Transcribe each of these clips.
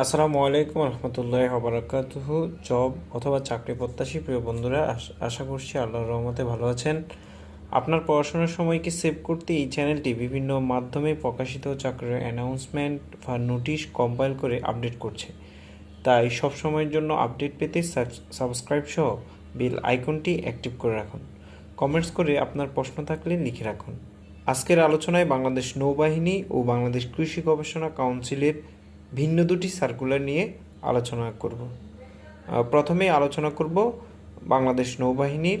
আসসালামু আলাইকুম রহমতুল্লাহ বারাকাতুহ। জব অথবা চাকরি প্রত্যাশী প্রিয় বন্ধুরা, আশা করছি আল্লাহর রহমতে ভালো আছেন। আপনার পড়াশোনার সময়কে সেভ করতে এই চ্যানেলটি বিভিন্ন মাধ্যমে প্রকাশিত চাকরির অ্যানাউন্সমেন্ট বা নোটিশ কম্পাইল করে আপডেট করছে? তাই সব সময়ের জন্য আপডেট পেতে সাবস্ক্রাইব সহ বেল আইকনটি অ্যাক্টিভ করে রাখুন। কমেন্টস করে আপনার প্রশ্ন থাকলে লিখে রাখুন। আজকের আলোচনায় বাংলাদেশ নৌবাহিনী ও বাংলাদেশ কৃষি গবেষণা কাউন্সিলের ভিন্ন দুটি সার্কুলার নিয়ে আলোচনা করব। প্রথমে আলোচনা করব বাংলাদেশ নৌবাহিনীর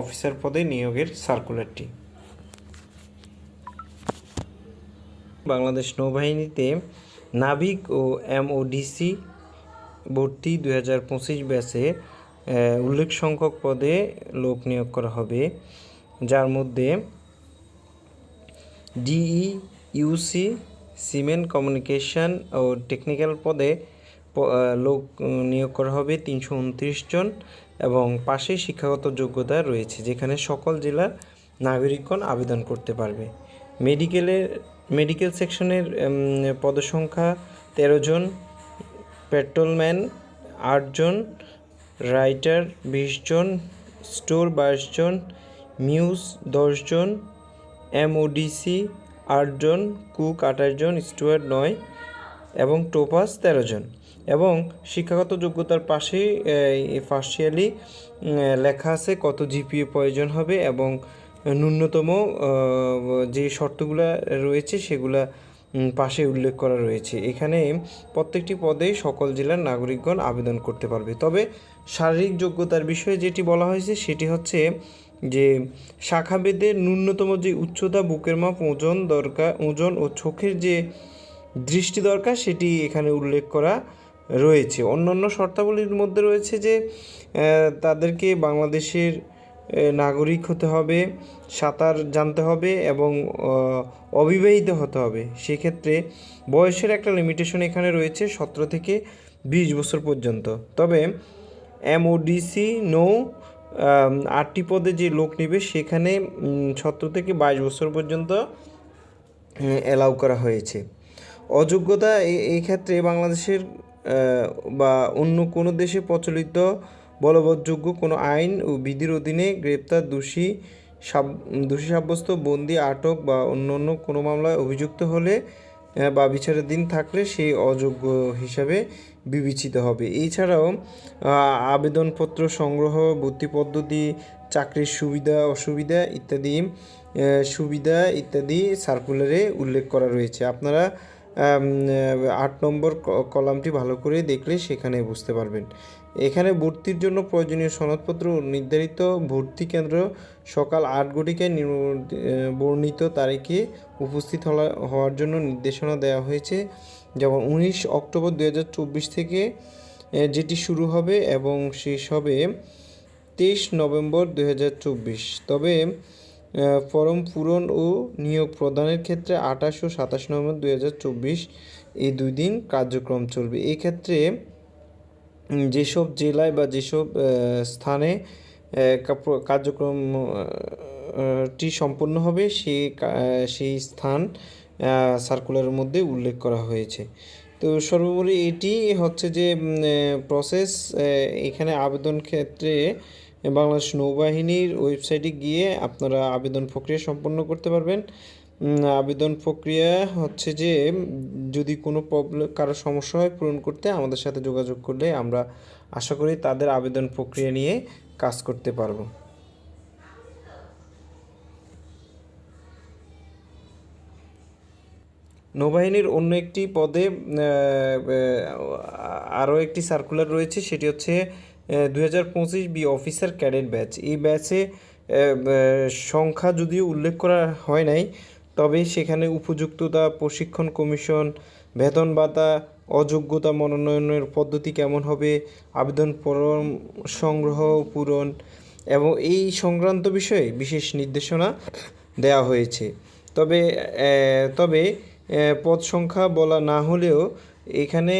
অফিসার পদে নিয়োগের সার্কুলারটি বাংলাদেশ নৌবাহিনীতে নাবিক ও এমওডিসি ভর্তি দুই হাজার পঁচিশ ব্যাচে উল্লেখ সংখ্যক পদে লোক নিয়োগ করা হবে, যার মধ্যে ডিই ইউসি সিমেন্ট কমিউনিকেশন ও টেকনিক্যাল পদে লোক নিয়োগ করা হবে তিনশো উনত্রিশ জন এবং পাশেই শিক্ষাগত যোগ্যতা রয়েছে, যেখানে সকল জেলার নাগরিকগণ আবেদন করতে পারবে। মেডিকেলের, মেডিকেল সেকশনের পদসংখ্যা তেরো জন, পেট্রোলম্যান আটজন রাইটার বিশ জন, স্টোর বাইশ জন মিউজ দশজন এমওডিসি আটজন, কুক জন স্টুয়ার্ড নয় এবং টোপাস তেরো জন এবং শিক্ষাগত যোগ্যতার পাশেই ফার্স্ট ইয়ারলি লেখা আছে কত জিপিএ প্রয়োজন হবে এবং ন্যূনতম যে শর্তগুলো রয়েছে সেগুলা পাশে উল্লেখ করা রয়েছে। এখানে প্রত্যেকটি পদেই সকল জেলার নাগরিকগণ আবেদন করতে পারবে। তবে শারীরিক যোগ্যতার বিষয়ে যেটি বলা হয়েছে সেটি হচ্ছে যে শাখাভেদে ন্যূনতম যে উচ্চতা বুকের মাপ, ওজন দরকার, ওজন ও চোখের যে দৃষ্টি দরকার, সেটি এখানে উল্লেখ করা রয়েছে। অন্যান্য শর্তাবলীর মধ্যে রয়েছে যে তাদেরকে বাংলাদেশের নাগরিক হতে হবে, সাঁতার জানতে হবে এবং অবিবাহিত হতে হবে। সেক্ষেত্রে বয়সের একটা লিমিটেশন এখানে রয়েছে সতেরো থেকে বিশ বছর পর্যন্ত। তবে এমওডিসি নৌ আটটি পদে যে লোক নেবে, সেখানে সতেরো থেকে বাইশ বছর পর্যন্ত অ্যালাউ করা হয়েছে। অযোগ্যতা এই ক্ষেত্রে বাংলাদেশের বা অন্য কোনো দেশে প্রচলিত বলবৎযোগ্য কোনো আইন ও বিধির অধীনে গ্রেপ্তার, দোষী সাব, দোষী সাব্যস্ত, বন্দি, আটক বা অন্য অন্য কোনো মামলায় অভিযুক্ত হলে বা বিচারের দিন থাকলে সেই অযোগ্য হিসাবে বিবেচিত হবে। এছাড়াও আবেদনপত্র সংগ্রহ, ভর্তি পদ্ধতি, চাকরির সুবিধা, অসুবিধা ইত্যাদি সুবিধা ইত্যাদি সার্কুলারে উল্লেখ করা রয়েছে। আপনারা আট নম্বর কলামটি ভালো করে দেখলে সেখানে বুঝতে পারবেন। এখানে ভর্তির জন্য প্রয়োজনীয় সনদপত্র নির্ধারিত ভর্তি কেন্দ্র সকাল আট নির্ম- বর্ণিত তারিখে উপস্থিত হওয়ার জন্য নির্দেশনা দেওয়া হয়েছে। যেমন উনিশ অক্টোবর দু হাজার চব্বিশ থেকে যেটি শুরু হবে এবং শেষ হবে তেইশ নভেম্বর দু হাজার চব্বিশ। তবে ফর্ম পূরণ ও নিয়োগ প্রদানের ক্ষেত্রে আঠাশ ও সাতাশ নভেম্বর দুই হাজার চব্বিশ এই দুই দিন কার্যক্রম চলবে। এই ক্ষেত্রে উম, যেসব জেলায় বা যেসব স্থানে আহ, কাপ- কার্যক্রম আহ, আহ, টি সম্পন্ন হবে কা- সেই স্থান সার্কুলারের মধ্যে উল্লেখ করা হয়েছে। তো সর্বোপরি এটি হচ্ছে যে প্রসেস এখানে আবেদন ক্ষেত্রে বাংলাদেশ নৌবাহিনীর ওয়েবসাইটে গিয়ে আপনারা আবেদন প্রক্রিয়া সম্পন্ন করতে পারবেন। আবেদন প্রক্রিয়া হচ্ছে যে যদি কোনো প্রবলেম কারও সমস্যা হয় পূরণ করতে আমাদের সাথে যোগাযোগ করলে আমরা আশা করি তাদের আবেদন প্রক্রিয়া নিয়ে কাজ করতে পারব। নৌবাহিনীর অন্য একটি পদে আরও একটি সার্কুলার রয়েছে, সেটি হচ্ছে দুই হাজার পঁচিশ বি অফিসার ক্যাডেট ব্যাচ এই ব্যাচে সংখ্যা যদিও উল্লেখ করা হয় নাই তবে সেখানে উপযুক্ততা প্রশিক্ষণ কমিশন, বেতন ভাতা, অযোগ্যতা মনোনয়নের পদ্ধতি কেমন হবে, আবেদন ফরম সংগ্রহ পূরণ এবং এই সংক্রান্ত বিষয়ে বিশেষ নির্দেশনা দেওয়া হয়েছে। তবে তবে পদ সংখ্যা বলা না হলেও এখানে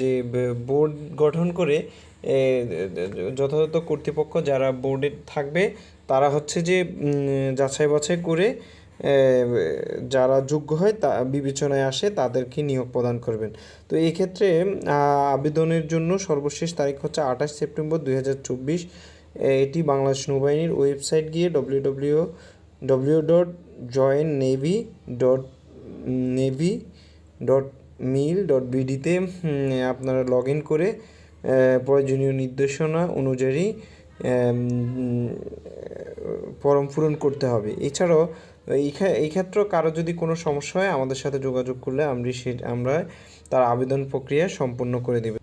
যে বোর্ড গঠন করে যথাযথ কর্তৃপক্ষ যারা বোর্ডে থাকবে, তারা হচ্ছে যে যাচাই বাছাই করে যারা যোগ্য হয় তা, বিবেচনায় আসে তাদেরকে নিয়োগ প্রদান করবেন। তো এই ক্ষেত্রে আবেদনের জন্য সর্বশেষ তারিখ হচ্ছে আঠাশ সেপ্টেম্বর দুই হাজার চব্বিশ। এটি বাংলাদেশ নৌবাহিনীর ওয়েবসাইট গিয়ে W W W dot join navy dot navy dot mil dot বিডিতে আপনারা লগ ইন করে প্রয়োজনীয় নির্দেশনা অনুযায়ী ফর্ম পূরণ করতে হবে। এছাড়াও এই ক্ষেত্রে কারও যদি কোনো সমস্যা হয়, আমাদের সাথে যোগাযোগ করলে আমরা সে আমরা তার আবেদন প্রক্রিয়া সম্পন্ন করে দেব।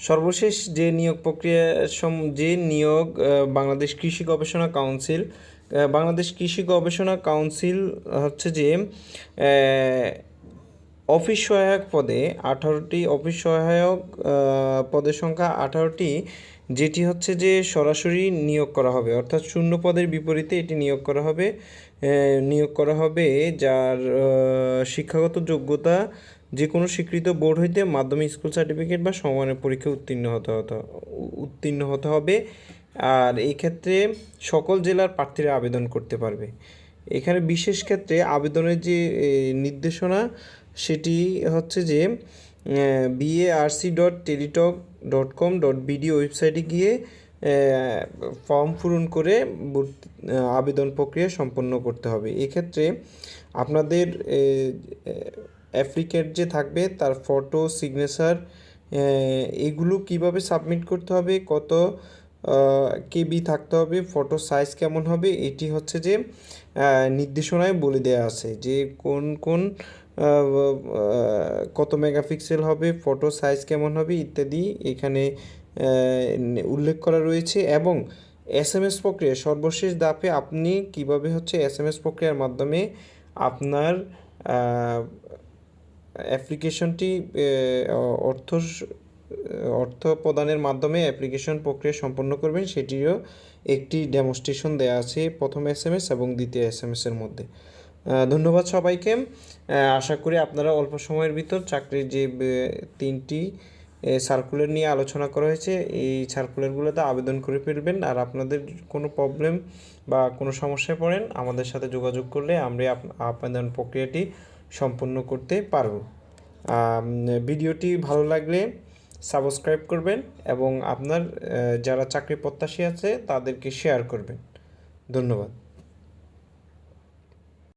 সর্বশেষ যে নিয়োগ প্রক্রিয়া যে নিয়োগ বাংলাদেশ কৃষি গবেষণা কাউন্সিল বাংলাদেশ কৃষি গবেষণা কাউন্সিল হচ্ছে যে অফিস সহায়ক পদে আঠারোটি, অফিস সহায়ক পদের সংখ্যা আঠারোটি। যেটি হচ্ছে যে সরাসরি নিয়োগ করা হবে। অর্থাৎ শূন্য পদের বিপরীতে এটি নিয়োগ করা হবে। নিয়োগ করা হবে যার শিক্ষাগত যোগ্যতা যে কোনো স্বীকৃত বোর্ড হইতে মাধ্যমিক স্কুল সার্টিফিকেট বা সমানের পরীক্ষায় উত্তীর্ণ হতে হতে, উত্তীর্ণ হতে হবে। আর এই ক্ষেত্রে সকল জেলার প্রার্থীরা আবেদন করতে পারবে। এখানে বিশেষ ক্ষেত্রে আবেদনের যে নির্দেশনা সেটি হচ্ছে যে BARC dot Teletalk dot com dot BD ওয়েবসাইটে গিয়ে ফর্ম পূরণ করে আবেদন প্রক্রিয়া সম্পন্ন করতে হবে। এক্ষেত্রে আপনাদের অ্যাপ্লিকেট যে থাকবে, তার ফটো সিগনেচার এগুলো কীভাবে সাবমিট করতে হবে, কত কেবি থাকতে হবে ফটো সাইজ কেমন হবে, এটি হচ্ছে যে নির্দেশনায় বলে দেওয়া আছে যে কোন কোন কত মেগাপিক্সেল হবে, ফটো সাইজ কেমন হবে ইত্যাদি এখানে উল্লেখ করা রয়েছে এবং এস এম এস প্রক্রিয়া, সর্বশেষ ধাপে আপনি কীভাবে হচ্ছে এস এম এস প্রক্রিয়ার মাধ্যমে আপনার অ্যাপ্লিকেশনটি অর্থ অর্থ প্রদানের মাধ্যমে অ্যাপ্লিকেশন প্রক্রিয়া সম্পন্ন করবেন, সেটিরও একটি ডেমনস্ট্রেশন দেওয়া আছে প্রথম এস এম এস এবং দ্বিতীয় এস এম এসের মধ্যে। ধন্যবাদ সবাইকে। আশা করি আপনারা অল্প সময়ের ভিতর চাকরির যে তিনটি সার্কুলার নিয়ে আলোচনা করা হয়েছে, এই সার্কুলারগুলোতে আবেদন করে ফেলবেন। আর আপনাদের কোনো প্রবলেম বা কোনো সমস্যায় পড়েন, আমাদের সাথে যোগাযোগ করলে আমরা আবেদন প্রক্রিয়াটি সম্পন্ন করতে পারব। ভিডিওটি ভালো লাগলে সাবস্ক্রাইব করবেন এবং আপনার যারা চাকরি প্রত্যাশী আছে, তাদেরকে শেয়ার করবেন। ধন্যবাদ।